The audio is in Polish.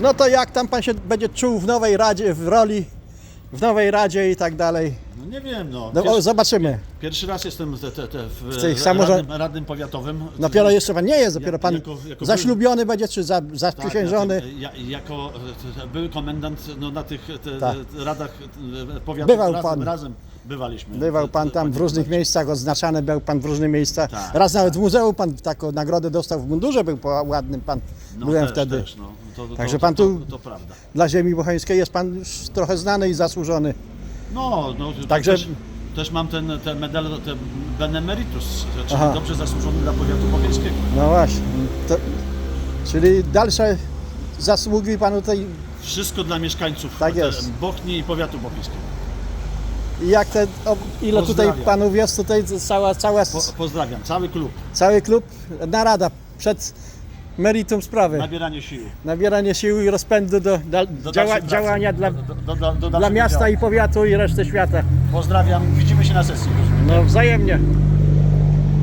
No to jak tam pan się będzie czuł w nowej radzie, w roli, w nowej radzie i tak dalej? No nie wiem, no. No, o, Pierwszy, zobaczymy. pierwszy raz jestem te, te, te w, tej w radnym, radnym powiatowym. Dopiero jeszcze pan nie jest, dopiero pan Jako- jako zaślubiony będzie, czy za, Tak, zaprzysiężony. tym, ja, jako e, były komendant no, na tych te, Tak. te, radach e, powiatowych Bywał razem, pan. razem bywaliśmy. Bywał pan tam w różnych miejscach, odznaczany był pan w różnych miejscach. Tak, Raz nawet w muzeum pan taką nagrodę dostał w mundurze, był po ładnym pan. No, Byłem też, wtedy. Też, no. to, to, Także to, pan tu- To, to prawda. Dla ziemi bocheńskiej jest pan już trochę znany i zasłużony. No, no Także- też, też mam ten, ten medal, ten benemeritus, czyli Aha. dobrze zasłużony dla powiatu powiejskiego. No właśnie. To, czyli dalsze zasługi panu tutaj. Wszystko dla mieszkańców Tak te- jest. Bochni i powiatu bochniskiego. I jak te, o, ile tutaj panów jest, tutaj cała, cała, Po, pozdrawiam, cały klub, cały klub, narada przed meritum sprawy. nabieranie sił. Nabieranie sił i rozpędu do, do, Do działa, dalszej pracy. działania dla, do, do, do, do dla miasta działania. i powiatu i reszty świata. Pozdrawiam, widzimy się na sesji. No wzajemnie.